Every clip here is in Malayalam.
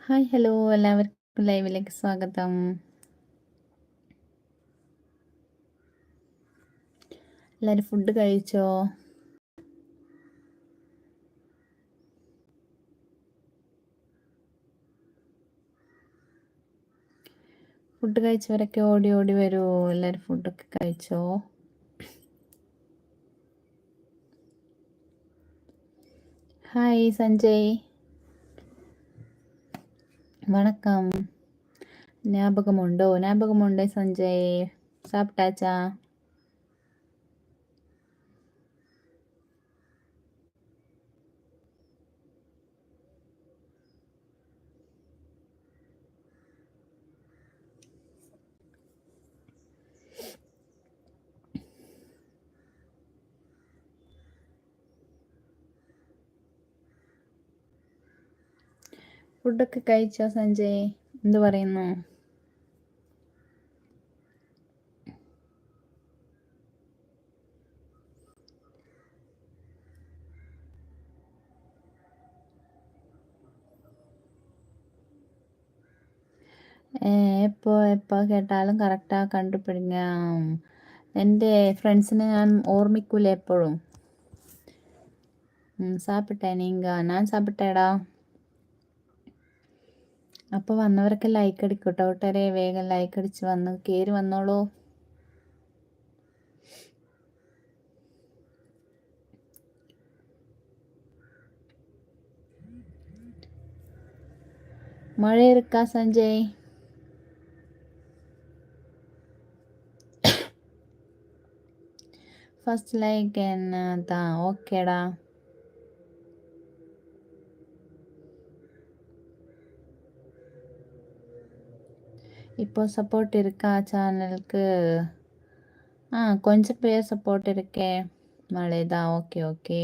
Hi hello. എല്ലാവർക്കും ലൈവിലേക്ക് സ്വാഗതം. എല്ലാവരും ഫുഡ് കഴിച്ചോ? ഫുഡ് കഴിച്ചവരൊക്കെ ഓടി ഓടി വരുമോ എല്ലാവരും ഫുഡൊക്കെ കഴിച്ചോ? ഹായ് സഞ്ജയ്. வணக்கம். ஞாபகம் உண்டோ? ஞாபகம் உண்டே சஞ்சய். சாப்பிட்டாச்சா? ഫുഡൊക്കെ കഴിച്ചോ സഞ്ജയ്? എന്ത് പറയുന്നു? എപ്പോൾ എപ്പോൾ കേട്ടാലും കറക്റ്റാ കണ്ടുപിടിങ്ങ എന്റെ ഫ്രണ്ട്സിനെ ഞാൻ ഓർമ്മിക്കൂല എപ്പോഴും. സാപ്പിട്ടേ നീങ്ക. ഞാൻ സാപ്പിട്ടേടാ. അപ്പോൾ വന്നവരൊക്കെ ലൈക്ക് അടിക്കട്ടോ. ഒട്ടേറെ വേഗം ലൈക്ക് അടിച്ച് വന്ന് കയറി വന്നോളൂ. മഴ ഇരിക്കാ സഞ്ജയ്. ഫസ്റ്റ് ലൈക്ക് എന്നതാ? ഓക്കേടാ இப்போ சப்போர்ட் இருக்கா சேனலுக்கு ஆ கொஞ்சம் பேர் சப்போர்ட் இருக்கே மழைதா ஓகே ஓகே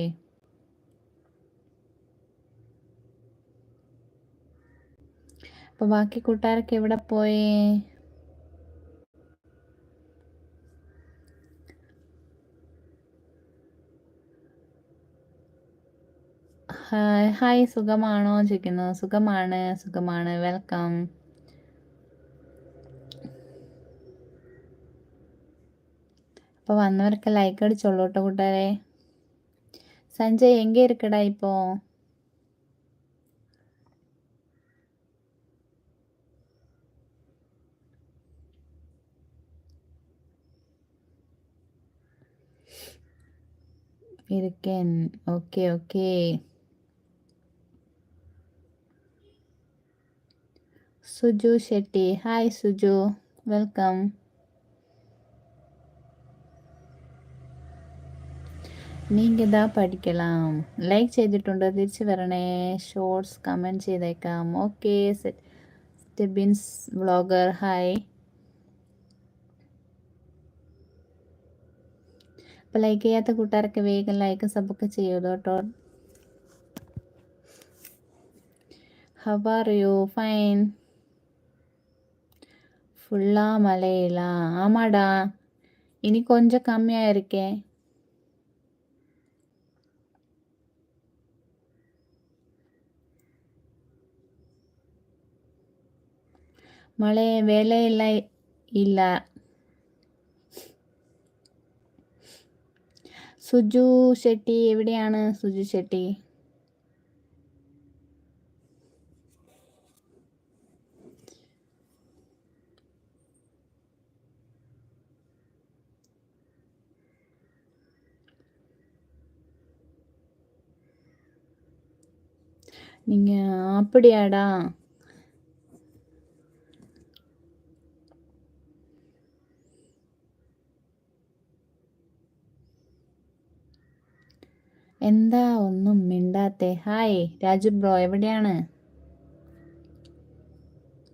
അപ്പോൾ ബാക്കി കൂട്ടുകാരൊക്കെ എവിടെ പോയി ഹായ് ഹായ് സുഖമാണോ ചോദിക്കുന്നു സുഖമാണ് സുഖമാണ് വെൽക്കം അപ്പോൾ വന്നവർക്ക് ലൈക്ക് അടിച്ചോളൂ കേട്ടോ കൂട്ടുകാരെ. സഞ്ജയ് എങ്കിൽ ഇരിക്കടാ ഇപ്പോൾ இருக்கேன் okay okay Suju Shetty. Hi Suju. Welcome நீங்கள் தான் படிக்கலாம் லைக் ചെയ്തിട്ടുണ്ട് തിരിച്ചു വരണേ ഷോർട്സ് കമന്റ് ചെയ്തേക്കാം ഓക്കെ സ്റ്റെബിൻസ് വ്ളോഗർ ഹായ് അപ്പോൾ ലൈക്ക് ചെയ്യാത്ത കൂട്ടുകാരൊക്കെ വേഗം ലൈക്കും സബൊക്കെ ചെയ്യൂ കേട്ടോ ഹൗ ആർ യു ഫൈൻ ஃபுல்லாக மலையிலா ஆமாடா. இனி கொஞ்சம் கம்மியாக இருக்கேன் മഴ വേലയില്ല ഇല്ല സുജു ഷെട്ടി എവിടെയാണ് സുജു ഷെട്ടി நீங்க அப்படியாடா എന്താ ഒന്നും മിണ്ടാത്തെ? ഹായ് രാജു ബ്രോ എവിടെയാണ്?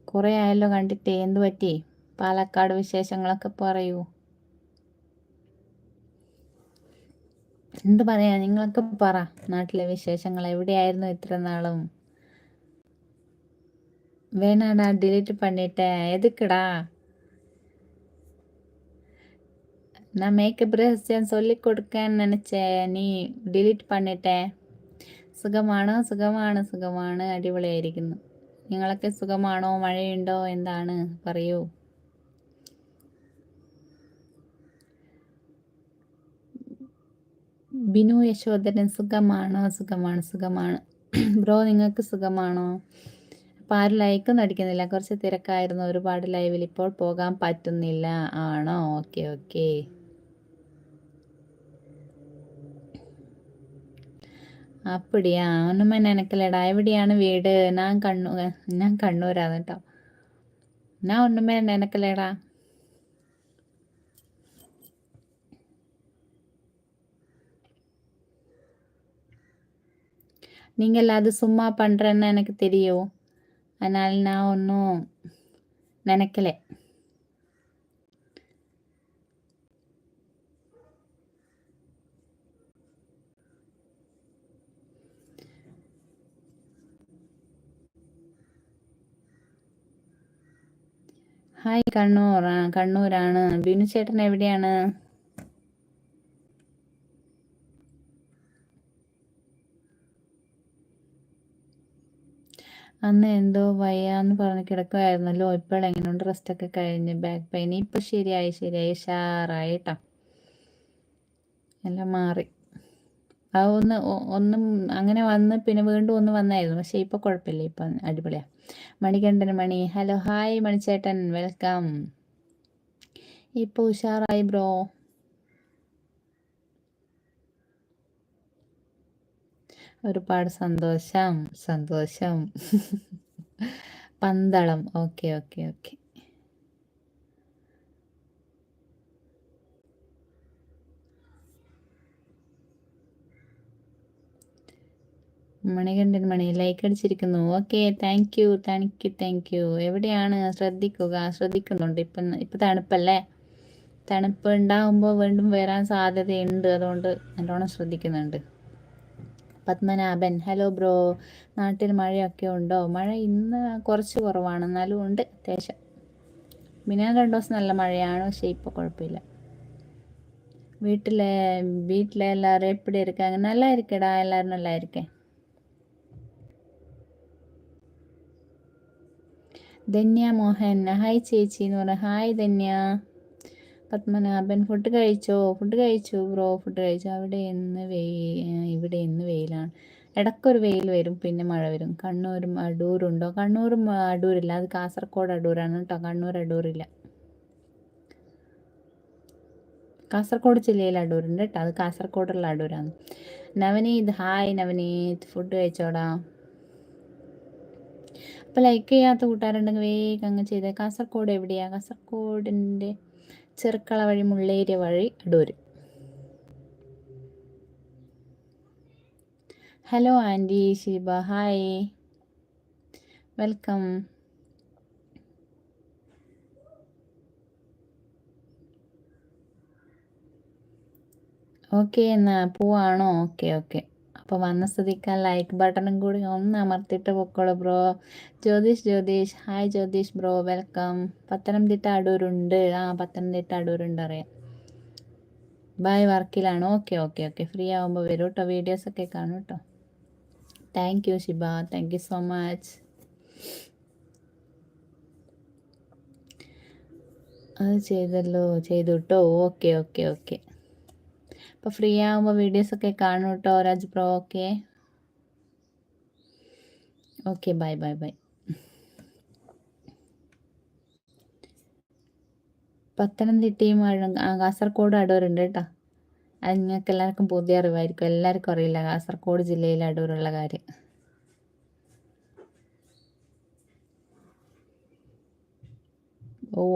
കുറേ ആയല്ലോ കണ്ടിട്ട് എന്തു പറ്റി? പാലക്കാട് വിശേഷങ്ങളൊക്കെ പറയൂ. എന്ത് പറയാ? നിങ്ങളൊക്കെ പറ. നാട്ടിലെ വിശേഷങ്ങൾ എവിടെയായിരുന്നു ഇത്ര നാളും? വേണാടാ ഡിലീറ്റ് പണിട്ടേ എതുക്കടാ? நான் மேக்கப் ரகசியம் சொல்லி கொடுக்கன்னு நினச்சேன் നീ ഡിലീറ്റ് பண்ணிட்டേ സുഖമാണോ സുഖമാണ് സുഖമാണ് അടിപൊളിയായിരിക്കുന്നു നിങ്ങളൊക്കെ സുഖമാണോ മഴയുണ്ടോ എന്താണ് പറയൂ ബിനു യശോധരൻ സുഖമാണോ സുഖമാണ് സുഖമാണ് ബ്രോ നിങ്ങൾക്ക് സുഖമാണോ അപ്പോൾ ആരും ലൈക്കൊന്നും അടിക്കുന്നില്ല കുറച്ച് തിരക്കായിരുന്നു ഒരുപാട് ലൈവിൽ ഇപ്പോൾ പോകാൻ പറ്റുന്നില്ല ആണോ ഓക്കെ ഓക്കെ அப்படியா ഒന്നും നിനക്കല്ലടാ എവിടെയാണ് വീട് ഞാൻ കണ്ണൂർ ഞാൻ കണ്ണൂരാണ് കേട്ടോ ഞാൻ ഒന്നുമേ നിനക്കല്ലേടാ நீங்கள் அது சும்மா பண்ணுறேன்னு எனக்கு தெரியும் அதனால் நான் ஒன்றும் நினைக்கல ഹായ് കണ്ണൂർ. കണ്ണൂരാണ്. ബിനു ചേട്ടൻ എവിടെയാണ്? അന്ന് എന്തോ വയ്യാന്ന് പറഞ്ഞ് കിടക്കുമായിരുന്നല്ലോ ഇപ്പോൾ എങ്ങനെയുണ്ട് റെസ്റ്റൊക്കെ കഴിഞ്ഞ്. ബാക്ക് പെയിൻ ഇപ്പൊ ശരിയായി ശരിയായി. ഷാറായിട്ടാ എല്ലാം മാറി. ആ ഒന്ന് ഒന്നും അങ്ങനെ വന്ന് പിന്നെ വീണ്ടും ഒന്ന് വന്നായിരുന്നു. പക്ഷെ ഇപ്പൊ കുഴപ്പമില്ല. ഇപ്പൊ അടിപൊളിയാ. മണികണ്ഠൻ മണി. ഹലോ ഹായ് മണിച്ചേട്ടൻ. വെൽക്കം. ഇപ്പൊ ഉഷാറായി ബ്രോ. ഒരുപാട് സന്തോഷം. സന്തോഷം. Pandalam. Okay okay okay. Manikandan Mani like അടിച്ചിരിക്കുന്നു. Okay thank you thank you thank you എവിടെയാണ്? ശ്രദ്ധിക്കുക ശ്രദ്ധിക്കുന്നുണ്ട്. ഇപ്പം ഇപ്പം തണുപ്പല്ലേ? തണുപ്പ് ഉണ്ടാകുമ്പോൾ വീണ്ടും വരാൻ സാധ്യതയുണ്ട്. അതുകൊണ്ട് നല്ലോണം ശ്രദ്ധിക്കുന്നുണ്ട്. പത്മനാഭൻ ഹലോ ബ്രോ നാട്ടിൽ മഴയൊക്കെ ഉണ്ടോ? മഴ ഇന്ന് കുറച്ച് കുറവാണ്. എന്നാലും ഉണ്ട് അത്യാവശ്യം. പിന്നെ രണ്ടു ദിവസം നല്ല മഴയാണ് പക്ഷേ ഇപ്പോൾ കുഴപ്പമില്ല. വീട്ടിലെ വീട്ടിലെ എല്ലാവരും എപ്പിടി ഇരിക്കാങ്ക നല്ലായിരിക്കടാ എല്ലാവരും നല്ലായിരിക്കേ? ധന്യ മോഹൻ. ഹായ് ചേച്ചി എന്ന് പറഞ്ഞ. ഹായ് ധന്യ. പത്മനാഭൻ ഫുഡ് കഴിച്ചോ? ഫുഡ് കഴിച്ചു ബ്രോ ഫുഡ് കഴിച്ചു. അവിടെ എന്ന് വെയിൽ ഇവിടെ എന്ന് വെയിലാണ്. ഇടയ്ക്കൊരു വെയിൽ വരും പിന്നെ മഴ വരും. കണ്ണൂരും അടൂരുണ്ടോ? കണ്ണൂരും അടൂരില്ല. അത് കാസർഗോഡ് അടൂരാണ് കേട്ടോ. കണ്ണൂർ അടൂരില്ല. കാസർഗോഡ് ജില്ലയിൽ അടൂരുണ്ട് കേട്ടോ. അത് കാസർഗോഡുള്ള അടൂരാണ്. നവനീത് ഹായ് നവനീത്. ഫുഡ് കഴിച്ചോടാ? അപ്പോൾ ലൈക്ക് ചെയ്യാത്ത കൂട്ടുകാരുണ്ടെങ്കിൽ വേഗം അങ്ങ് ചെയ്ത്. കാസർഗോഡ് എവിടെയാണ് കാസർഗോഡിന്റെ ചെറുക്കള വഴി മുള്ളേരിയ വഴി Adoor. Hello aunty Sheeba. Hi welcome okay എന്നാ പോവാണോ? ഓക്കെ ഓക്കെ അപ്പോൾ വന്ന സ്ഥിതിക്ക് ലൈക്ക് ബട്ടണും കൂടി ഒന്ന് അമർത്തിയിട്ട് പൊക്കോളൂ bro Jyothish Jyothish. Hi Jyothish bro welcome Pathanamthitta അടൂരുണ്ട്. ആ പത്തനംതിട്ട അടൂരുണ്ട് അറിയാം. ബൈ വർക്കിലാണ്. ഓക്കെ ഓക്കെ ഓക്കെ ഫ്രീ ആകുമ്പോൾ വരും കേട്ടോ വീഡിയോസൊക്കെ കാണും കേട്ടോ thank you Shiba. Thank you so much അത് ചെയ്തല്ലോ. ചെയ്തു കേട്ടോ ഓക്കെ ഓക്കെ ഓക്കെ അപ്പോൾ ഫ്രീ ആകുമ്പോൾ വീഡിയോസൊക്കെ കാണും കേട്ടോ Raj bro okay okay bye bye bye പത്തനംതിട്ടയും Kasaragod അടൂരുണ്ട് കേട്ടോ. അത് നിങ്ങൾക്ക് എല്ലാവർക്കും പുതിയ അറിവായിരിക്കും. എല്ലാവർക്കും അറിയില്ല കാസർഗോഡ് ജില്ലയിൽ അടൂരുള്ള കാര്യം.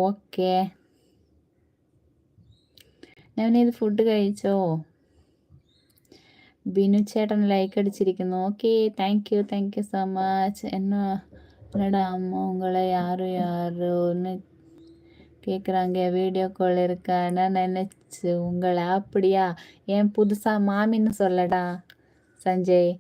ഓക്കേ നവനീത് ഫുഡ് കഴിച്ചോ ബിനു ചേട്ടൻ like അടിച്ചിരിക്കുന്നു okay thank you thank you so much என்னடா அம்மா உங்களை யாரும் யாருன்னு கேட்குறாங்க வீடியோ கால் இருக்கா நான் நினச்சி உங்களை அப்படியா ஏன் புதுசாக மாமின்னு சொல்லடா Sanjay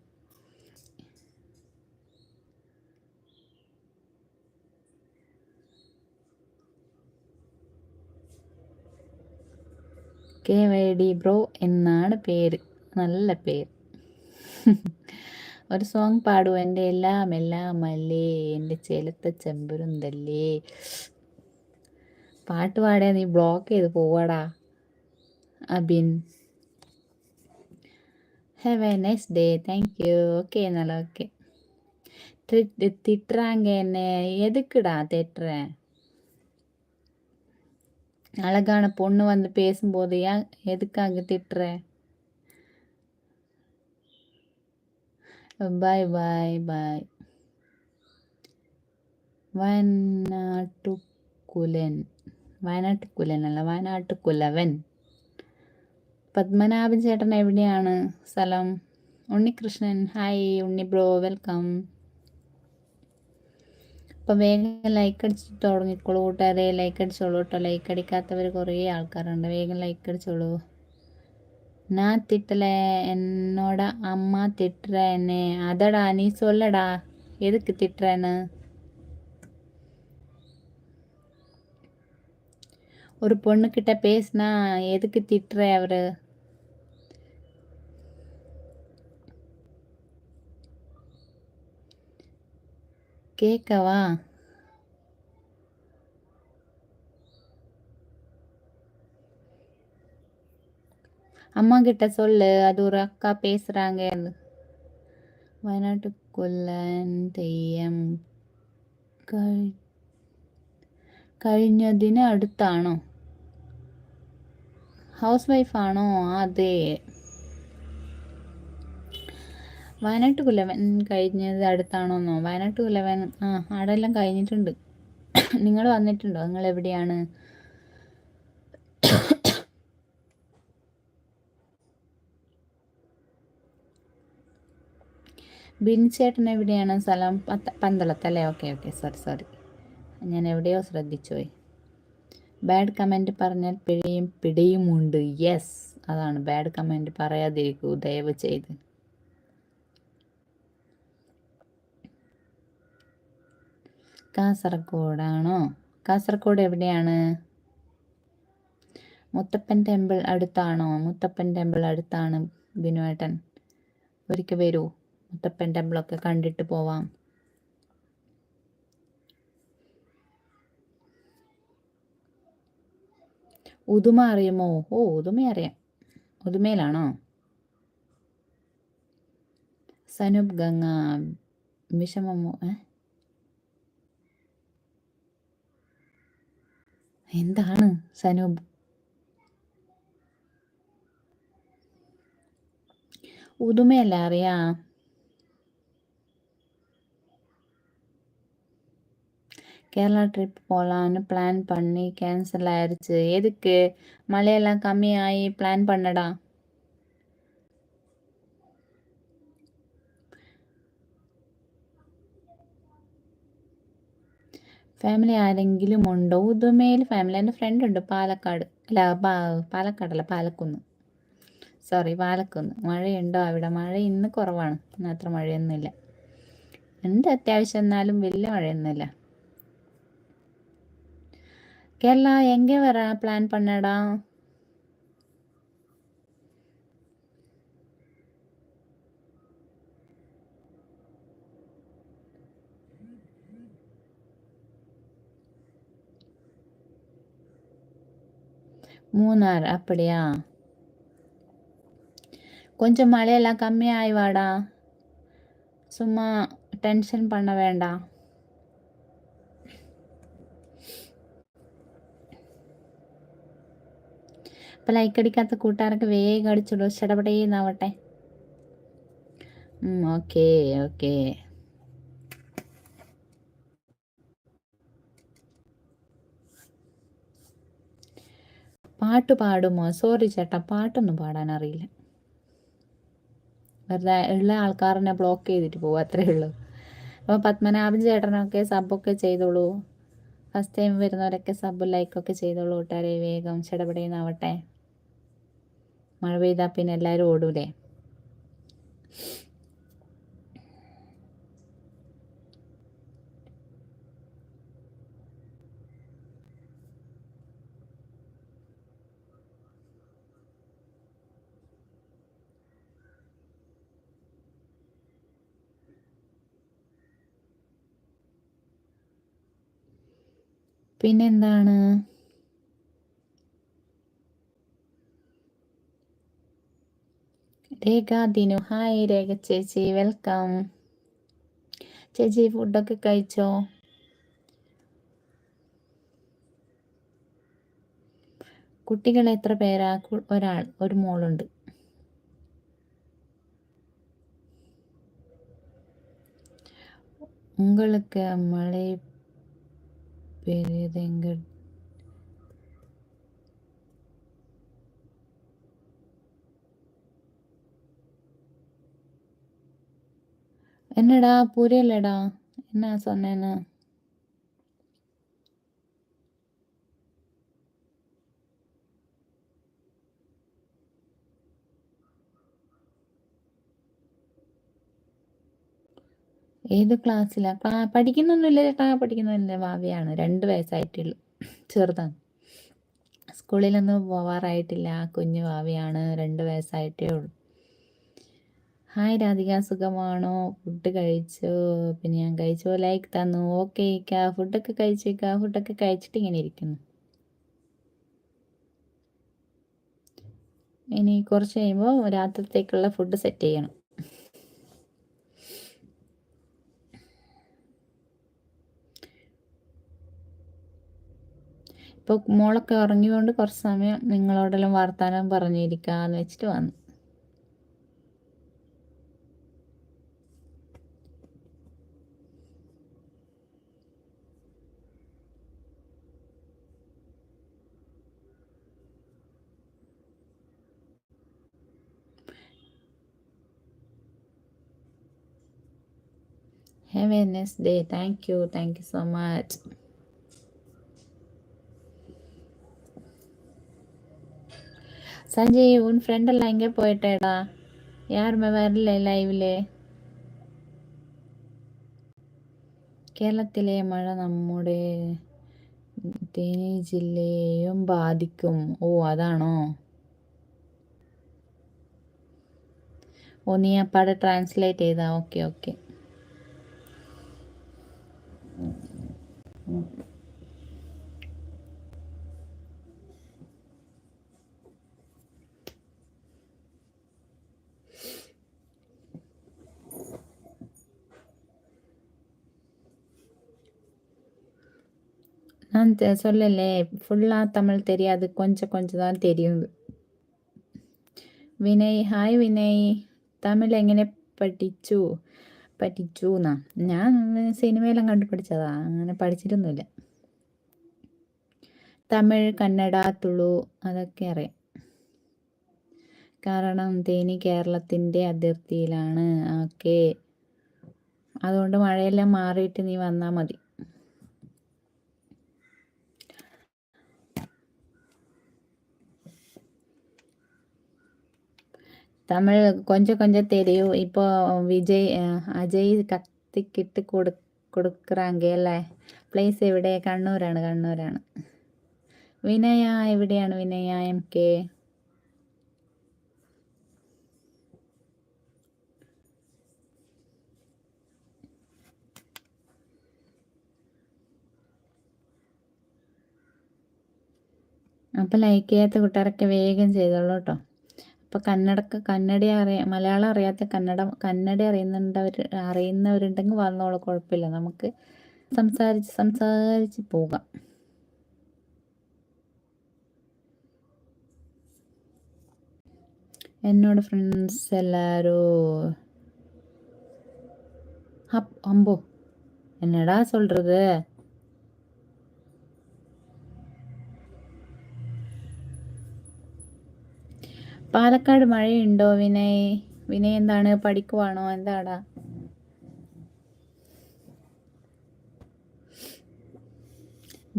K Y D bro എന്നാണ് പേര് നല്ല പേര് ഒരു സോങ് പാടൂ എൻ്റെ എല്ലാം എല്ലാം അല്ലേ എൻ്റെ ചെലുത്ത ചെമ്പരുന്തല്ലേ പാട്ട് പാടിയാ നീ ബ്ലോക്ക് ചെയ്ത് പോവാടാ Abin have a nice day thank you okay എന്നാൽ ഓക്കെ திட்டுறாங்க என்ன எதுக்குடா திட்டுற அழகான பொண்ணு வந்து பேசும்போது ஏன் எதுக்காக திட்டுற பாய் பாய் பாய் വയനാട്ടുകുലൻ വയനാട്ടുകുലൻ അല്ല വയനാട്ടുകുലവൻ പത്മനാഭൻ ചേട്ടൻ എവിടെയാണ് സ്ഥലം Unnikrishnan hi Unni bro welcome അപ്പം വേഗം ലൈക്ക് അടിച്ച് തുടങ്ങിക്കോളൂ കൂട്ടുകാരെ ലൈക്ക് അടിച്ചോളൂ കേട്ടോ ലൈക്ക് അടിക്കാത്തവർ കുറേ ആൾക്കാരുണ്ട് വേഗം ലൈക്ക് അടിച്ചോളൂ நான் திட்டல என்னோட அம்மா திட்டுற என்ன அதடா நீ சொல்லடா எதுக்கு திட்டுறேன்னு ஒரு பொண்ணுக்கிட்ட பேசினா எதுக்கு திட்டுற அவரு கேட்கவா அம்மா கிட்ட சொல்லு அது ஒரு அக்கா பேசுறாங்க വയനാട്ടുകൊല്ല തെയ്യം കഴിഞ്ഞതിന് അടുത്താണോ ഹൗസ് വൈഫാണോ അതെ വയനാട്ട് കുലവൻ കഴിഞ്ഞത് അടുത്താണോന്നോ? വയനാട്ട് കുലവൻ ആ ആടെല്ലാം കഴിഞ്ഞിട്ടുണ്ട്. നിങ്ങൾ വന്നിട്ടുണ്ടോ? നിങ്ങൾ എവിടെയാണ്? ബിൻചേട്ടൻ എവിടെയാണ്? സ്ഥലം പത്ത പന്തളത്തല്ലേ ഓക്കെ ഓക്കെ സോറി സോറി. ഞാൻ എവിടെയോ ശ്രദ്ധിച്ചുപോയി. ബാഡ് കമന്റ് പറഞ്ഞാൽ പിഴയും പിടിയുമുണ്ട്. യെസ് അതാണ്. ബാഡ് കമന്റ് പറയാതിരിക്കൂ ദയവ് ചെയ്ത്. കാസർഗോഡാണോ? കാസർഗോഡ് എവിടെയാണ്? മുത്തപ്പൻ ടെമ്പിൾ അടുത്താണോ? മുത്തപ്പൻ ടെമ്പിൾ അടുത്താണ് ബിനുവേട്ടൻ ഒരിക്കൽ വരൂ. മുത്തപ്പൻ ടെമ്പിളൊക്കെ കണ്ടിട്ട് പോവാം. ഉദുമ അറിയുമോ? ഓ ഉദുമ അറിയാം. ഉദുമയിലാണോ? സനുപ് ഗംഗ വിഷമമോ എന്താണ് സനൂപ് ഉദുമയല്ല അറിയാം கேரளா ட்ரிப் போகலான்னு பிளான் பண்ணி கேன்சல் ஆயிடுச்சு எதுக்கு மழையெல்லாம் கம்மியாகி பிளான் பண்ணடா ഫാമിലി ആരെങ്കിലും ഉണ്ടോ? ഉദുമയിൽ ഫാമിലി എന്റെ ഫ്രണ്ട് ഉണ്ട് പാലക്കാട്. അല്ല പാലക്കാടല്ല പാലക്കുന്ന്. സോറി പാലക്കുന്ന്. മഴയുണ്ടോ അവിടെ? മഴ ഇന്ന് കുറവാണ്. ഇന്ന് അത്ര മഴയൊന്നുമില്ല. ഉണ്ട് അത്യാവശ്യം എന്നാലും വലിയ മഴയൊന്നുമില്ല. കേരള എങ്കെ വരാ? പ്ലാൻ പണ്ണടാ மூணார் அப்படியா கொஞ்சம் மழையெல்லாம் கம்மியாகி வாடா சும்மா டென்ஷன் பண்ண வேண்டாம் അപ്പോൾ ലൈക്ക് അടിക്കാത്ത കൂട്ടുകാരൊക്കെ വേഗം അടിച്ചുള്ളൂ ചടപടേന്നാവട്ടെ ഓക്കെ ഓക്കെ പാട്ട് പാടുമോ? സോറി ചേട്ടാ പാട്ടൊന്നും പാടാൻ അറിയില്ല വെറുതെ ഉള്ള ആൾക്കാരനെ ബ്ലോക്ക് ചെയ്തിട്ട് പോകും അത്രേ ഉള്ളൂ. അപ്പോൾ പത്മനാഭൻ ചേട്ടനൊക്കെ സബൊക്കെ ചെയ്തോളൂ. ഫസ്റ്റ് ടൈം വരുന്നവരൊക്കെ സബ് ലൈക്കൊക്കെ ചെയ്തോളൂ കൂട്ടുകാരെ വേഗം ചെടപടയെന്നാവട്ടെ മഴ പെയ്താൽ പിന്നെ എല്ലാവരും ഓടൂലേ? പിന്നെന്താണ് രേഖ ദിനു ഹായ് രേഖ ചേച്ചി വെൽക്കം ചേച്ചി ഫുഡൊക്കെ കഴിച്ചോ കുട്ടികൾ എത്ര പേരാ ഒരാൾ ഒരു മോളുണ്ട് உங்களுக்கு மழை பெரியதெங்க என்னடா புரியலடா. என்ன சொன்னேன்னு? ഏത് ക്ലാസ്സിലാ? ക്ലാ പഠിക്കുന്നൊന്നുമില്ല ചേട്ടാ. പഠിക്കുന്നൊന്നുമില്ല ഭാവിയാണ് രണ്ട് വയസ്സായിട്ടുള്ളൂ. ചെറുതാണ്. സ്കൂളിലൊന്നും പോവാറായിട്ടില്ല. കുഞ്ഞു ഭാവിയാണ് രണ്ട് വയസ്സായിട്ടേ ഉള്ളൂ. ഹായ് രാധിക. സുഖമാണോ? ഫുഡ് കഴിച്ചു. പിന്നെ ഞാൻ കഴിച്ചു ലൈക്ക് തന്നു. ഓക്കെ ഇക്ക ഫുഡൊക്കെ കഴിച്ചേക്ക ഫുഡൊക്കെ കഴിച്ചിട്ട് ഇങ്ങനെ ഇരിക്കുന്നു. ഇനി കുറച്ച് കഴിയുമ്പോൾ രാത്രിത്തേക്കുള്ള ഫുഡ് സെറ്റ് ചെയ്യണം. ഇപ്പോൾ മോളൊക്കെ ഇറങ്ങിയോണ്ട് കുറച്ച് സമയം നിങ്ങളോടെല്ലാം വർത്താനം പറഞ്ഞിരിക്കാന്ന് വെച്ചിട്ട് വന്നു Have a nice day. Thank you. Thank you so much. Sanjay உன் ஃப்ரெண்டெல்லாம் எங்கே போயிட்டேடா யாருமே வரல ലൈവില് കേരളത്തിലെ മഴ നമ്മുടെ തേനി ജില്ലയെയും ബാധിക്കും ഓ അതാണോ ഓ നീ അപ്പാടെ ട്രാൻസ്ലേറ്റ് ചെയ്താ ഓക്കെ ഓക്കെ நான் சொல்லலே ஃபுல்லாக தமிழ் தெரியாது கொஞ்சம் கொஞ்சம் தான் தெரியும் വിനയ് ഹായ് വിനയ് തമിഴ് എങ്ങനെ പഠിച്ചു പഠിച്ചു എന്നാ ഞാൻ സിനിമയെല്ലാം കണ്ടു പഠിച്ചതാ അങ്ങനെ പഠിച്ചിട്ടൊന്നുമില്ല തമിഴ് കന്നഡ തുളു അതൊക്കെ അറിയാം കാരണം തേനി കേരളത്തിൻ്റെ അതിർത്തിയിലാണ് ഓക്കെ അതുകൊണ്ട് മഴയെല്ലാം മാറിയിട്ട് നീ വന്നാൽ മതി தமிழ் கொஞ்சம் கொஞ்சம் தெரியும் இப்போ വിജയ് അജയ് കത്തിക്കിട്ട് കൊടു കൊടുക്കുറാങ്ക അല്ലേ പ്ലേസ് എവിടെ കണ്ണൂരാണ് കണ്ണൂരാണ് വിനയ എവിടെയാണ് വിനയ എം കെ അപ്പം ലൈക്ക് ചെയ്യാത്ത കൂട്ടുകാരൊക്കെ വേഗം ചെയ്തോളൂ കേട്ടോ അപ്പോൾ കന്നഡക്ക് കന്നഡ അറിയ മലയാളം അറിയാത്ത കന്നഡ കന്നഡ അറിയുന്നുണ്ടവർ അറിയുന്നവരുണ്ടെങ്കിൽ വന്നോളൂ കുഴപ്പമില്ല നമുക്ക് സംസാരിച്ച് സംസാരിച്ച് പോകാം എന്നോട് ഫ്രണ്ട്സ് എല്ലാരും അമ്പോ എന്നടാ சொல்றது പാലക്കാട് മഴയുണ്ടോ വിനയ് വിനയ് എന്താണ് പഠിക്കുവാണോ എന്താടാ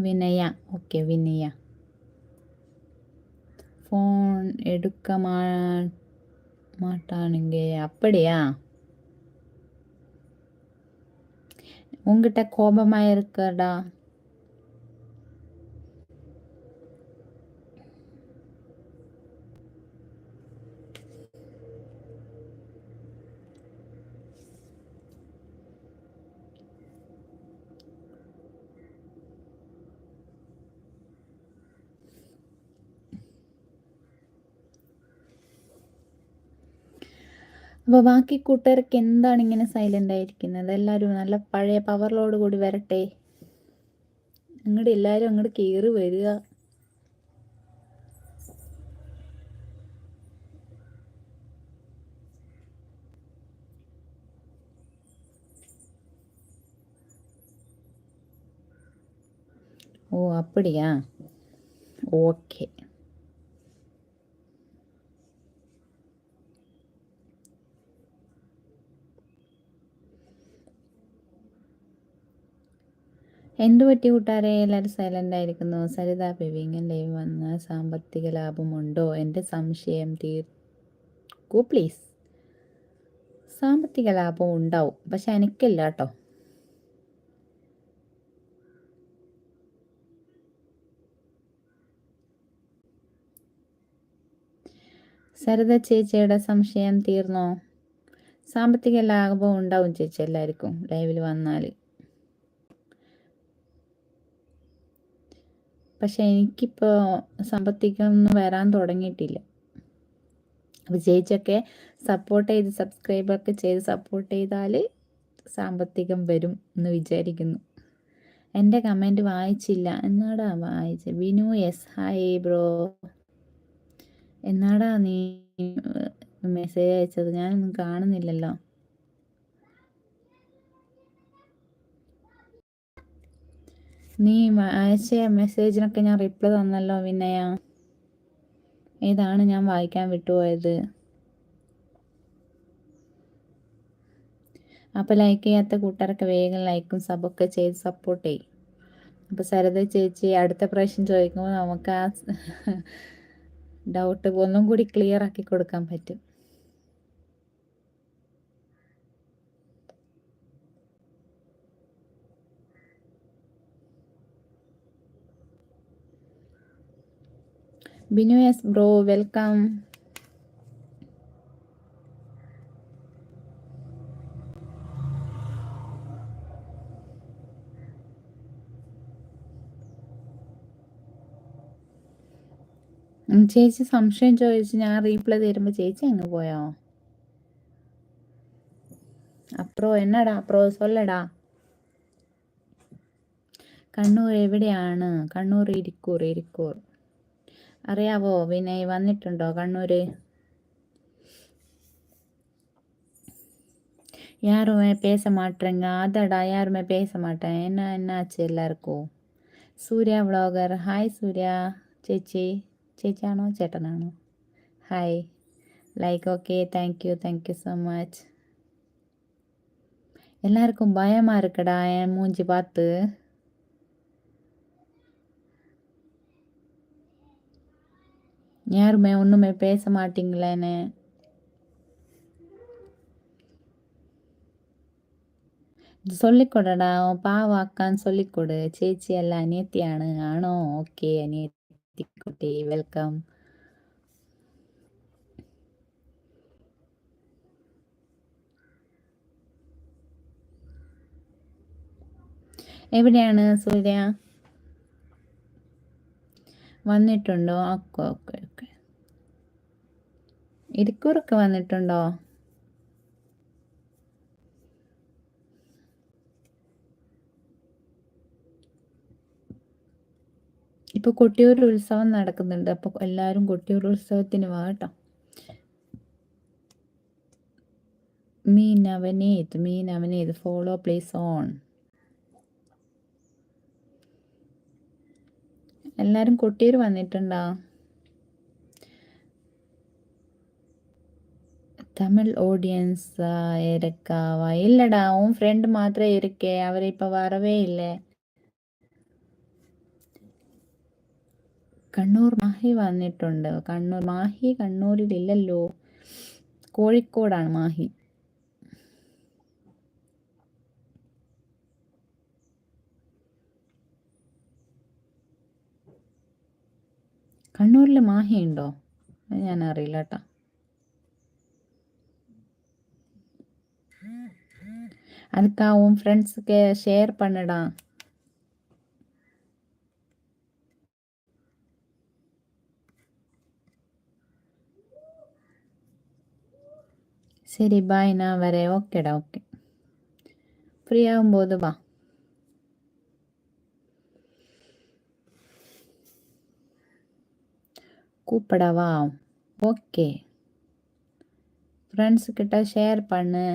വിനയ ഓക്കെ വിനയ ഫോൺ എടുക്ക മാട്ടാണെങ്കിൽ அப்படியா உங்ககிட்ட கோபமா இருக்கடா അപ്പോൾ ബാക്കി കൂട്ടുകാർക്ക് എന്താണ് ഇങ്ങനെ സൈലന്റ് ആയിരിക്കുന്നത്? എല്ലാവരും നല്ല പഴയ പവറിലോട് കൂടി വരട്ടെ. അങ്ങോട്ട് എല്ലാവരും അങ്ങോട്ട് കയറി വരിക. ഓ അപ്പടിയാ. ഓക്കേ. എന്തു പറ്റി കൂട്ടാരെ? എല്ലാവരും സൈലന്റ് ആയിരിക്കുന്നു. സരിത ബിവിങ് ലൈവ് വന്ന സാമ്പത്തിക ലാഭമുണ്ടോ? എന്റെ സംശയം തീർക്കൂ പ്ലീസ് സാമ്പത്തിക ലാഭം ഉണ്ടാവും പക്ഷെ എനിക്കില്ല കേട്ടോ. സരിത ചേച്ചിയുടെ സംശയം തീർന്നോ? സാമ്പത്തിക ലാഭം ഉണ്ടാവും ചേച്ചി എല്ലാവർക്കും. ലൈവിൽ വന്നാൽ പക്ഷെ എനിക്കിപ്പോൾ സാമ്പത്തികമൊന്നും വരാൻ തുടങ്ങിയിട്ടില്ല. ചേച്ചിയൊക്കെ സപ്പോർട്ട് ചെയ്ത് സബ്സ്ക്രൈബൊക്കെ ചെയ്ത് സപ്പോർട്ട് ചെയ്താൽ സാമ്പത്തികം വരും എന്ന് വിചാരിക്കുന്നു. എന്റെ കമന്റ് വായിച്ചില്ല. എന്നാടാ വായിച്ച? ബിനു എസ് ഹായ് ബ്രോ എന്നാടാ നീ മെസ്സേജ് അയച്ചത്? ഞാനൊന്നും കാണുന്നില്ലല്ലോ. നീ അയച്ച മെസ്സേജിനൊക്കെ ഞാൻ റിപ്ലൈ തന്നല്ലോ വിനയ. ഇതാണ് ഞാൻ വായിക്കാൻ വിട്ടുപോയത്. അപ്പോൾ ലൈക്ക് ചെയ്യാത്ത കൂട്ടുകാരൊക്കെ വേഗം ലൈക്കും സബൊക്കെ ചെയ്ത് സപ്പോർട്ട് ചെയ്യും. അപ്പോൾ സരത ചേച്ചി അടുത്ത പ്രാവശ്യം ചോദിക്കുമ്പോൾ നമുക്ക് ആ ഡൗട്ട് ഒന്നും കൂടി ക്ലിയർ ആക്കി കൊടുക്കാൻ പറ്റും. Binu yes bro welcome. ചേച്ചി സംശയം ചോദിച്ച് ഞാൻ റീപ്ലൈ തരുമ്പോൾ ചേച്ചി അങ്ങ് പോയോ? അപ്രോ എന്നടാ അപ്രോ സൊല്ലടാ. കണ്ണൂർ എവിടെയാണ്? കണ്ണൂർ ഇരിക്കൂർ ഇരിക്കൂർ. അറിയാവോ വിനയ് വന്നിട്ടുണ്ടോ കണ്ണൂര് யாருமே பேச மாட்டேங்க அதடா யாருமே பேச மாட்டேன் என்ன என்னாச்சு எல்லாருக்கும் സൂര്യ വ്ളോഗർ ഹായ് സൂര്യ ചേച്ചി ചേച്ചിയാണോ ചേട്ടനാണോ hi like okay thank you thank you so much எல்லாருக்கும் பயமா இருக்குடா என் மூஞ்சி பார்த்து யாருமே ஒன்றுமே பேச மாட்டீங்களேன்னு சொல்லிக்கொடடா பாவ அக்கான்னு சொல்லிக்கொடு ചേച്ചി അല്ല അനിയത്തിയാണ് ആണോ ഓക്കെ അനിയത്തിക്കുട്ടി വെൽക്കം എവിടെയാണ് സൂര്യ വന്നിട്ടുണ്ടോ? ഓക്കെ ഓക്കെ ഓക്കെ ഇരിക്കൂറൊക്കെ വന്നിട്ടുണ്ടോ? ഇപ്പോൾ കൊട്ടിയൂർ ഉത്സവം നടക്കുന്നുണ്ട്. അപ്പോൾ എല്ലാവരും കൊട്ടിയൂർ ഉത്സവത്തിന് വാട്ടോ മീൻ അവനേത് മീൻ അവനേത് ഫോളോ പ്ലേസ് ഓൺ എല്ലാരും കൊട്ടിയൂർ വന്നിട്ടുണ്ടോ? തമിഴ് ഓഡിയൻസ് ഇരക്കാവ ഇല്ലടാ ഓം ഫ്രണ്ട് മാത്രമേ ഇരിക്കേ. അവരിപ്പോൾ വരവേ ഇല്ലേ? കണ്ണൂർ മാഹി വന്നിട്ടുണ്ട്. കണ്ണൂർ മാഹി കണ്ണൂരിൽ ഇല്ലല്ലോ കോഴിക്കോടാണ് മാഹി. കണ്ണൂരിൽ മാഹി ഉണ്ടോ ഞാൻ അറിയില്ല കേട്ടോ அதுக்காகவும் ஃப்ரெண்ட்ஸுக்கு ஷேர் பண்ணுடா சரி பாய் நான் வரேன் ஓகேடா ஓகே ஃப்ரீ ஆகும்போது வா கூப்பிடவா? ஓகே. ஃப்ரெண்ட்ஸுக்கிட்ட ஷேர் பண்ணு.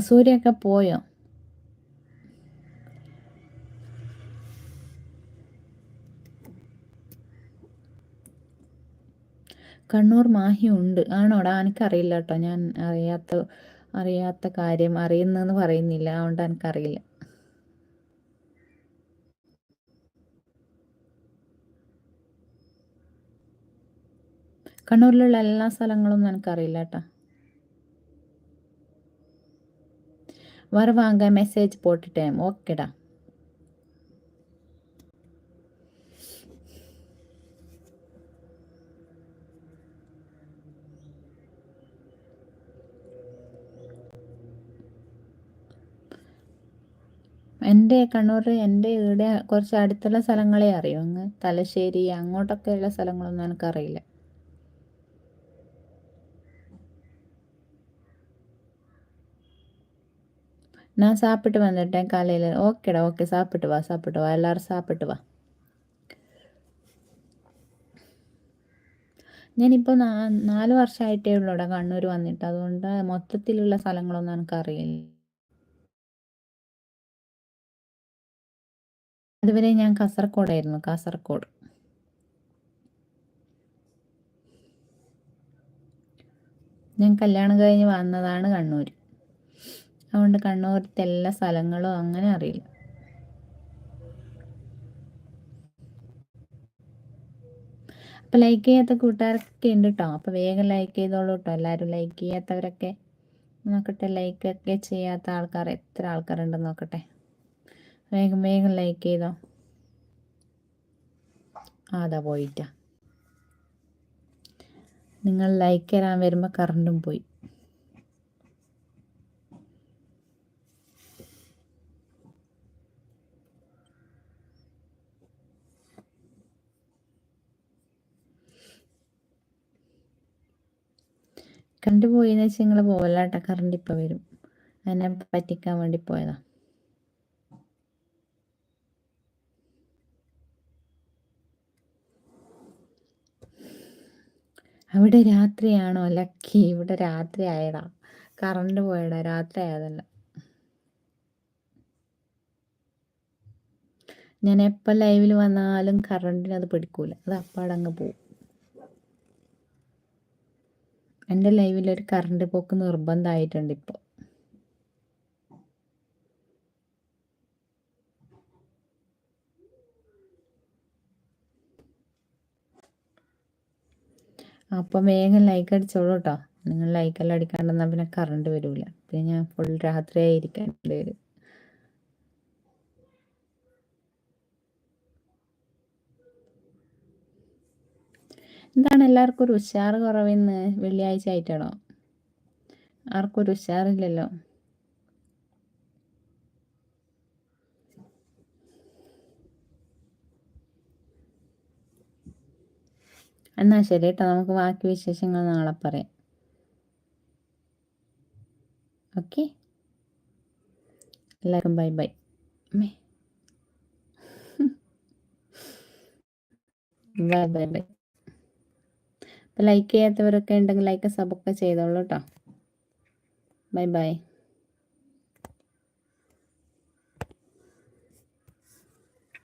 சூரியக்கா போயும் കണ്ണൂർ മാഹി ഉണ്ട്. ആണോടാ? എനിക്കറിയില്ല കേട്ടോ ഞാൻ അറിയാത്ത അറിയാത്ത കാര്യം അറിയുന്നെന്ന് പറയുന്നില്ല. അതുകൊണ്ട് എനിക്കറിയില്ല. കണ്ണൂരിലുള്ള എല്ലാ സ്ഥലങ്ങളും എനിക്കറിയില്ല കേട്ടോ വരവാങ്ക മെസ്സേജ് പോട്ടിട്ടേം. ഓക്കേടാ. എൻ്റെ കണ്ണൂർ എൻ്റെ ഇവിടെ കുറച്ച് അടുത്തുള്ള സ്ഥലങ്ങളെ അറിയൂ അങ്ങ് തലശ്ശേരി അങ്ങോട്ടൊക്കെയുള്ള സ്ഥലങ്ങളൊന്നും എനിക്കറിയില്ല நான் சாப்பிட்டு வந்துட்டேன் காலையில் ஓகேடா ஓகே சாப்பிட்டு வா சாப்பிட்டு வா எல்லாரும் சாப்பிட்டு വാ ഞാനിപ്പോൾ നാ നാല് വർഷമായിട്ടേ ഉള്ളൂടാ കണ്ണൂർ വന്നിട്ട് അതുകൊണ്ട് മൊത്തത്തിലുള്ള സ്ഥലങ്ങളൊന്നും എനിക്കറിയില്ല അതുവരെ ഞാൻ കാസർഗോഡായിരുന്നു കാസർഗോഡ് ഞാൻ കല്യാണം കഴിഞ്ഞ് വന്നതാണ് കണ്ണൂർ അതുകൊണ്ട് കണ്ണൂരത്തെ എല്ലാ സ്ഥലങ്ങളും അങ്ങനെ അറിയില്ല. അപ്പം ലൈക്ക് ചെയ്യാത്ത കൂട്ടുകാരൊക്കെ ഉണ്ട് കേട്ടോ അപ്പം വേഗം ലൈക്ക് ചെയ്തോളൂ കേട്ടോ എല്ലാവരും ലൈക്ക് ചെയ്യാത്തവരൊക്കെ നോക്കട്ടെ. ലൈക്ക് ഒക്കെ ചെയ്യാത്ത ആൾക്കാർ എത്ര ആൾക്കാരുണ്ടെന്ന് നോക്കട്ടെ. വേഗം വേഗം ലൈക്ക് ചെയ്തോ. അതാ പോയിട്ടാ. നിങ്ങൾ ലൈക്ക് തരാൻ വരുമ്പോൾ കറണ്ടും പോയി. കറണ്ട് പോയിന്ന് വെച്ചാൽ നിങ്ങൾ പോവല്ല കറണ്ട് ഇപ്പം വരും. എന്നെ പറ്റിക്കാൻ വേണ്ടി പോയതാ. അവിടെ രാത്രിയാണോ? ലക്കി ഇവിടെ രാത്രി ആയടാ. കറണ്ട് പോയടാ രാത്രി ആയതല്ല. ഞാൻ എപ്പോൾ ലൈവിൽ വന്നാലും കറണ്ടിന് അത് പിടിക്കൂല. അത് അപ്പാടങ്ങ് പോവും. എന്റെ ലൈവിൽ ഒരു കറണ്ട് പോക്ക് നിർബന്ധമായിട്ടുണ്ട് ഇപ്പോൾ അപ്പം വേഗം ലൈക്ക് അടിച്ചോളൂ കേട്ടോ നിങ്ങൾ ലൈക്കെല്ലാം അടിക്കാണ്ടെന്നാൽ പിന്നെ കറണ്ട് വരില്ല പിന്നെ ഞാൻ ഫുൾ രാത്രിയായിരിക്കേണ്ടി വരും. എന്താണ് എല്ലാവർക്കും ഒരു ഉഷാർ കുറവെന്ന് വെള്ളിയാഴ്ച ആയിട്ടാണോ? ആർക്കും ഒരു ഉഷാറില്ലല്ലോ. എന്നാ ശരി കേട്ടോ നമുക്ക് ബാക്കി വിശേഷങ്ങൾ നാളെ പറയാം. ഓക്കെ? എല്ലാവർക്കും bye bye. Bye bye bye. അപ്പം ലൈക്ക് ചെയ്യാത്തവരൊക്കെ ഉണ്ടെങ്കിൽ ലൈക്ക് സബൊക്കെ ചെയ്തോളൂ കേട്ടോ. Bye bye.